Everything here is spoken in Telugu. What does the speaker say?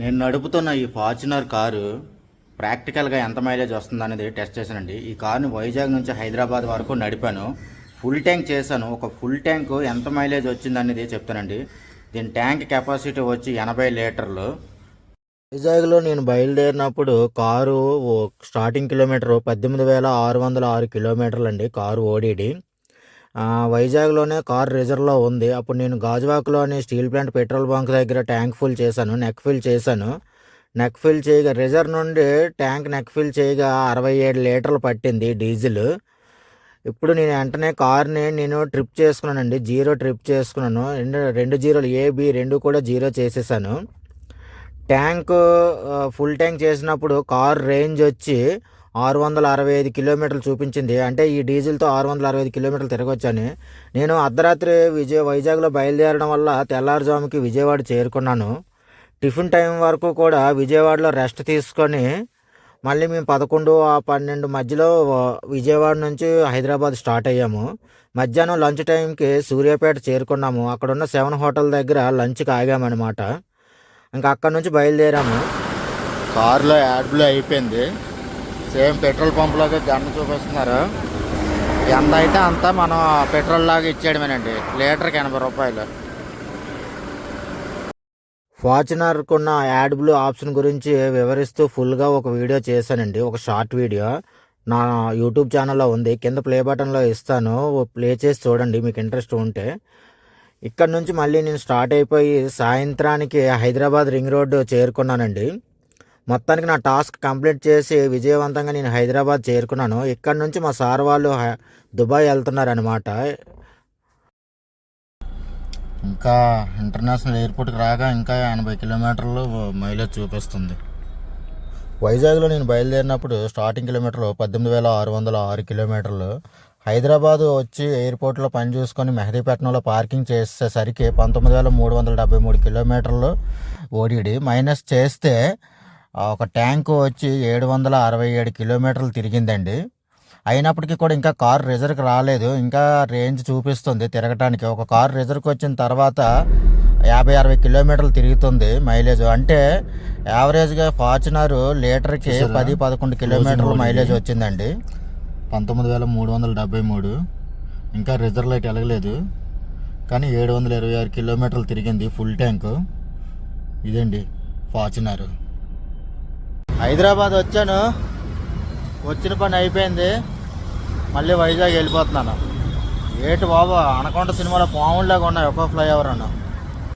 నేను నడుపుతున్న ఈ ఫార్చునర్ కారు ప్రాక్టికల్గా ఎంత మైలేజ్ వస్తుంది అనేది టెస్ట్ చేశానండి. ఈ కారుని వైజాగ్ నుంచి హైదరాబాద్ వరకు నడిపాను. ఫుల్ ట్యాంక్ చేశాను. ఒక ఫుల్ ట్యాంక్ ఎంత మైలేజ్ వచ్చింది అనేది చెప్తానండి. దీని ట్యాంక్ కెపాసిటీ వచ్చి ఎనభై లీటర్లు. వైజాగ్లో నేను బయలుదేరినప్పుడు కారు ఓ స్టార్టింగ్ కిలోమీటర్ పద్దెనిమిది వేల ఆరు వందల ఆరు కిలోమీటర్లు అండి కారు ఓడిడి వైజాగ్లోనే కార్ రిజర్వ్లో ఉంది. అప్పుడు నేను గాజువాకలోని స్టీల్ ప్లాంట్ పెట్రోల్ బంక్ దగ్గర ట్యాంక్ ఫుల్ చేశాను నెక్ ఫిల్ చేశాను. నెక్ ఫిల్ చేయగా రిజర్వ్ నుండి ట్యాంక్ నెక్ ఫిల్ చేయగా అరవై ఏడు లీటర్లు పట్టింది డీజిల్. ఇప్పుడు నేను వెంటనే కార్ని నేను ట్రిప్ చేసుకున్నానండి జీరో ట్రిప్ చేసుకున్నాను. రెండు రెండు జీరోలు ఏబి రెండు కూడా జీరో చేసేసాను. ట్యాంక్ ఫుల్ ట్యాంక్ చేసినప్పుడు కార్ రేంజ్ వచ్చి ఆరు వందల అరవై ఐదు కిలోమీటర్లు చూపించింది. అంటే ఈ డీజిల్తో ఆరు వందల అరవై ఐదు కిలోమీటర్లు తిరగొచ్చని. నేను అర్ధరాత్రి విజయ వైజాగ్లో బయలుదేరడం వల్ల తెల్లారుజాముకి విజయవాడ చేరుకున్నాను. టిఫిన్ టైం వరకు కూడా విజయవాడలో రెస్ట్ తీసుకొని మళ్ళీ మేము పదకొండు ఆ పన్నెండు మధ్యలో విజయవాడ నుంచి హైదరాబాద్ స్టార్ట్ అయ్యాము. మధ్యాహ్నం లంచ్ టైంకి సూర్యాపేట చేరుకున్నాము. అక్కడున్న సెవెన్ హోటల్ దగ్గర లంచ్కి ఆగామన్నమాట. ఇంకా అక్కడ నుంచి బయలుదేరాము. కారులో యాడ్ బ్లూ అయిపోయింది. సేమ్ పెట్రోల్ పంపులాగా గన్ను చూపిస్తున్నారు. ఎంత అయితే అంత మనం పెట్రోల్ లాగా ఇచ్చేయడమేనండి. లీటర్కి ఎనభై రూపాయలు. ఫార్చునర్కున్న యాడ్ బ్లూ ఆప్షన్ గురించి వివరిస్తూ ఫుల్గా ఒక వీడియో చేశానండి. ఒక షార్ట్ వీడియో. నా యూట్యూబ్ ఛానల్లో ఉంది. కింద ప్లే బటన్లో ఇస్తాను. ప్లే చేసి చూడండి. మీకు ఇంట్రెస్ట్ ఉంటే. ఇక్కడ నుంచి మళ్ళీ నేను స్టార్ట్ అయిపోయి సాయంత్రానికి హైదరాబాద్ రింగ్ రోడ్డు చేరుకున్నానండి. మొత్తానికి నా టాస్క్ కంప్లీట్ చేసి విజయవంతంగా నేను హైదరాబాద్ చేరుకున్నాను. ఇక్కడ నుంచి మా సార్ వాళ్ళు హై- దుబాయ్ వెళ్తున్నారనమాట ఇంకా ఇంటర్నేషనల్ ఎయిర్పోర్ట్కి రాగా ఇంకా ఎనభై కిలోమీటర్లు మైలేజ్ చూపిస్తుంది. వైజాగ్లో నేను బయలుదేరినప్పుడు స్టార్టింగ్ కిలోమీటర్లు పద్దెనిమిది వేల ఆరు వందల ఆరు కిలోమీటర్లు. హైదరాబాద్ వచ్చి ఎయిర్పోర్ట్లో పని చూసుకొని మెహదీపట్నంలో పార్కింగ్ చేసేసరికి పంతొమ్మిది వేల మూడు వందల డెబ్బై మూడు కిలోమీటర్లు ఓడిడి మైనస్ చేస్తే ఒక ట్యాంకు వచ్చి ఏడు వందల అరవై ఏడు కిలోమీటర్లు తిరిగిందండి. అయినప్పటికీ కూడా ఇంకా కార్ రిజర్వ్కి రాలేదు. ఇంకా రేంజ్ చూపిస్తుంది తిరగటానికి. ఒక కార్ రిజర్వ్కి వచ్చిన తర్వాత యాభై అరవై కిలోమీటర్లు తిరుగుతుంది మైలేజ్. అంటే యావరేజ్గా ఫార్చునర్ లీటర్కి పది పదకొండు కిలోమీటర్లు మైలేజ్ వచ్చిందండి. పంతొమ్మిది వేల మూడు వందల డెబ్బై మూడు. ఇంకా రిజర్వ్ లైట్ వెలగలేదు కానీ ఏడు వందల ఇరవై ఆరు కిలోమీటర్లు తిరిగింది ఫుల్ ట్యాంక్. ఇదండి ఫార్చునర్. హైదరాబాద్ వచ్చాను. వచ్చిన పని అయిపోయింది. మళ్ళీ వైజాగ్ వెళ్ళిపోతున్నాను. ఏటి బాబా అనకొండ సినిమాలో పాముల్లాగా ఉన్నాయి ఒక్కో ఫ్లైఓవర్ అన్న.